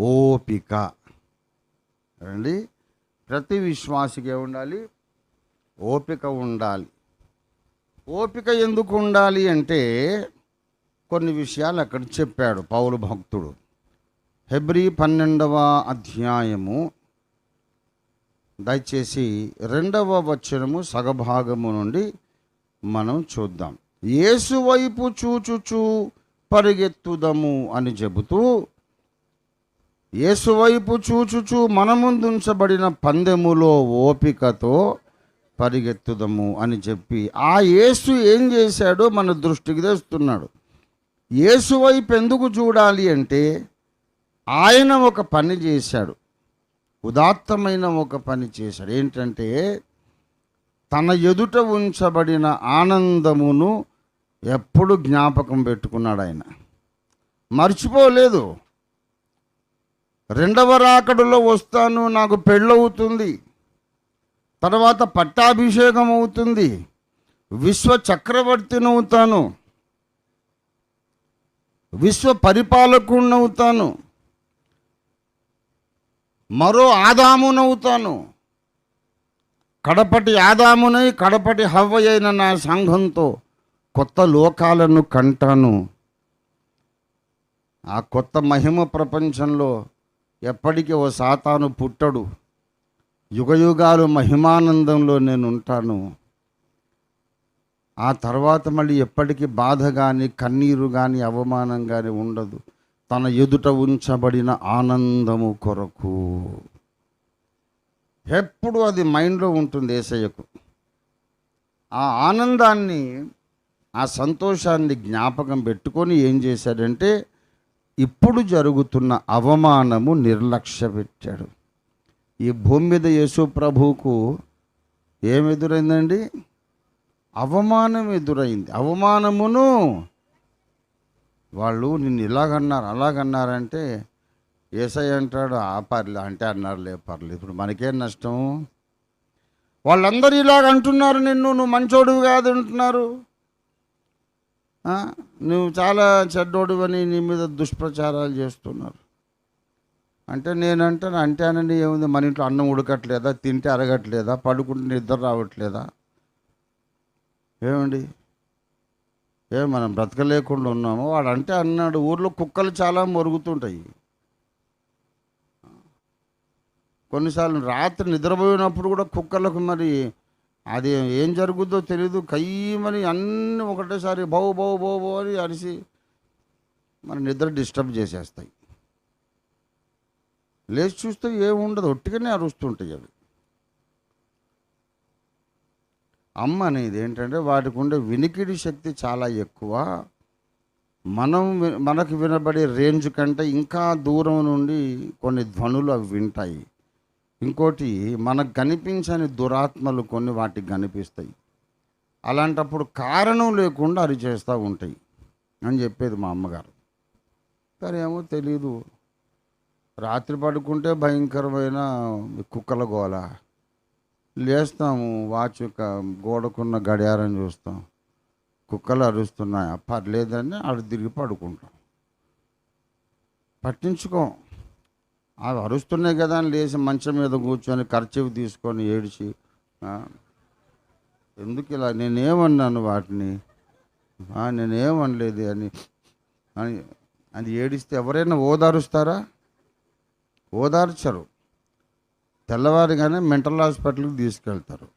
ఓపిక. అండి ప్రతి విశ్వాసికి ఉండాలి. ఓపిక ఉండాలి. ఓపిక ఎందుకు ఉండాలి అంటే కొన్ని విషయాలు అక్కడ చెప్పాడు పౌలు భక్తుడు. హెబ్రి పన్నెండవ అధ్యాయము దయచేసి రెండవ వచనము సగభాగము నుండి మనం చూద్దాం. యేసు వైపు చూచుచూ పరిగెత్తుదము అని చెబుతూ యేసువైపు చూచుచూ మన పందెములో ఓపికతో పరిగెత్తుదము అని చెప్పి ఆ యేసు ఏం చేశాడో మన దృష్టికి తెస్తున్నాడు. యేసువైపు ఎందుకు చూడాలి అంటే ఆయన ఒక పని చేశాడు. ఉదాత్తమైన ఒక పని చేశాడు. ఏంటంటే తన ఎదుట ఉంచబడిన ఆనందమును ఎప్పుడు జ్ఞాపకం పెట్టుకున్నాడు ఆయన. మర్చిపోలేదు. రెండవ రాకడలో వస్తాను నాకు పెళ్ళవుతుంది. తర్వాత పట్టాభిషేకం అవుతుంది. విశ్వ చక్రవర్తినవుతాను విశ్వ పరిపాలకుడినవుతాను మరో ఆదామునవుతాను కడపటి ఆదామునై కడపటి హవ్వ అయిన నా సంఘంతో కొత్త లోకాలను కంటాను. ఆ కొత్త మహిమ ప్రపంచంలో ఎప్పటికీ ఓ సాతాను పుట్టడు. యుగయుగాలు మహిమానందంలో నేను ఉంటాను ఆ తర్వాత మళ్ళీ ఎప్పటికీ బాధ కానీ కన్నీరు కానీ అవమానం కానీ ఉండదు. తన ఎదుట ఉంచబడిన ఆనందము కొరకు. ఎప్పుడు అది మైండ్లో ఉంటుంది ఏసయ్యకు. ఆ ఆనందాన్ని ఆ సంతోషాన్ని జ్ఞాపకం పెట్టుకొని ఏం చేశాడంటే ఇప్పుడు జరుగుతున్న అవమానము నిర్లక్ష్య పెట్టాడు ఈ భూమి మీద యేసు ప్రభువుకు ఏం ఎదురైందండి? అవమానం ఎదురైంది. అవమానమును వాళ్ళు నిన్ను ఇలాగన్నారు అలాగన్నారంటే ఏసై అంటాడు ఆ పర్లే అంటే అన్నారులే పర్లేదు ఇప్పుడు మనకేం నష్టం? వాళ్ళందరూ ఇలాగ అంటున్నారు నిన్ను నువ్వు మంచోడువి కాదు అంటున్నారు. నువ్వు చాలా చెడ్డోడువని నీ మీద దుష్ప్రచారాలు చేస్తున్నారు. అంటే నేనంటే అంటే అనండి ఏముంది? మన ఇంట్లో అన్నం ఉడకట్లేదా? తింటే అరగట్లేదా? పడుకుంటే నిద్ర రావట్లేదా? ఏమండి? ఏ మనం బ్రతకలేకుండా ఉన్నాము. వాడు అంటే అన్నాడు ఊర్లో కుక్కలు చాలా మరుగుతుంటాయి. కొన్నిసార్లు రాత్రి నిద్రపోయినప్పుడు కూడా కుక్కలకు మరి అది ఏం జరుగుద్దో తెలియదు కయ్యమని అన్నీ ఒకటేసారి బౌ బౌ బౌ బౌ అని అరిసి మన నిద్ర డిస్టర్బ్ చేసేస్తాయి. లేచి చూస్తే ఏముండదు. ఒట్టిగానే అరుస్తుంటాయి అవి. అమ్మ అనేది ఏంటంటే వాటికి ఉండే వినికిడి శక్తి చాలా ఎక్కువ. మనం మనకు వినబడే రేంజ్ కంటే ఇంకా దూరం నుండి కొన్ని ధ్వనులు అవి వింటాయి. ఇంకోటి మనకు కనిపించని దురాత్మలు కొన్ని వాటికి కనిపిస్తాయి. అలాంటప్పుడు కారణం లేకుండా అరి చేస్తూ ఉంటాయి అని చెప్పేది మా అమ్మగారు. కానీ ఏమో తెలీదు. రాత్రి పడుకుంటే భయంకరమైన కుక్కల గోల. లేస్తాము వాచ్ యొక్క గోడకున్న గడియారం చూస్తాం. కుక్కలు అరుస్తున్నాయి? పర్లేదని అడు తిరిగి పడుకుంటాం. పట్టించుకోం. అవి అరుస్తున్నాయి కదా అని లేచి మంచం మీద కూర్చొని ఖర్చు తీసుకొని ఏడిచి ఎందుకు ఇలా నేనేమన్నాను వాటిని? నేనేమనలేదు అని అని అది ఏడిస్తే ఎవరైనా ఓదారుస్తారా? ఓదార్చరు. తెల్లవారిగానే మెంటల్ హాస్పిటల్కి తీసుకెళ్తారు.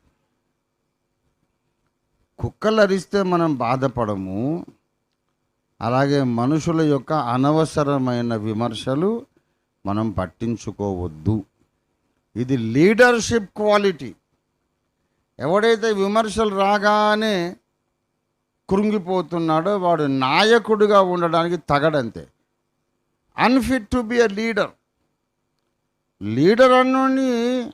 కుక్కలు అరిస్తే మనం బాధపడము. అలాగే మనుషుల యొక్క అనవసరమైన విమర్శలు మనం పట్టించుకోవద్దు. ఇది లీడర్షిప్ క్వాలిటీ. ఎవడైతే విమర్శలు రాగానే కృంగిపోతున్నాడో వాడు నాయకుడిగా ఉండడానికి తగడంతే. Unfit to be a leader leader అన్నోని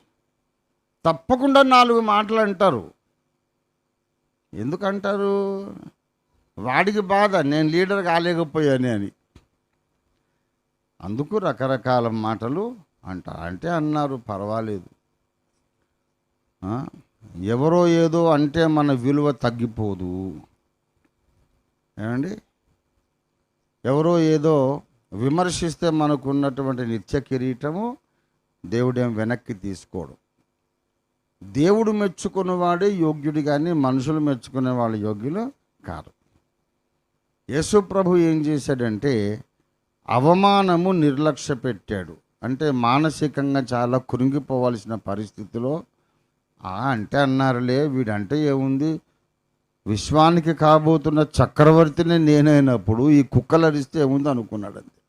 తప్పకుండా నాలుగు మాటలు అంటారు. ఎందుకంటారు? వాడికి బాధ నేను లీడర్ కాలేకపోయాను అని. అందుకు రకరకాల మాటలు అంట అంటే అన్నారు పర్వాలేదు. ఎవరో ఏదో అంటే మన విలువ తగ్గిపోదు. ఏమండి? ఎవరో ఏదో విమర్శిస్తే మనకు ఉన్నటువంటి నిత్య కిరీటము దేవుడేం వెనక్కి తీసుకోడు. దేవుడు మెచ్చుకునేవాడే యోగ్యుడు కానీ మనుషులు మెచ్చుకునే వాళ్ళు యోగ్యులు కాదు యేసు ప్రభు ఏం చేశాడంటే అవమానము నిర్లక్ష్య పెట్టాడు అంటే మానసికంగా చాలా కురింగిపోవాల్సిన పరిస్థితిలో "ఆ, అంటే అన్నారులే వీడంటే ఏముంది? విశ్వానికి కాబోతున్న చక్రవర్తిని నేనైనప్పుడు ఈ కుక్కలు అరిస్తే ఏముంది? అనుకున్నాడు అంతే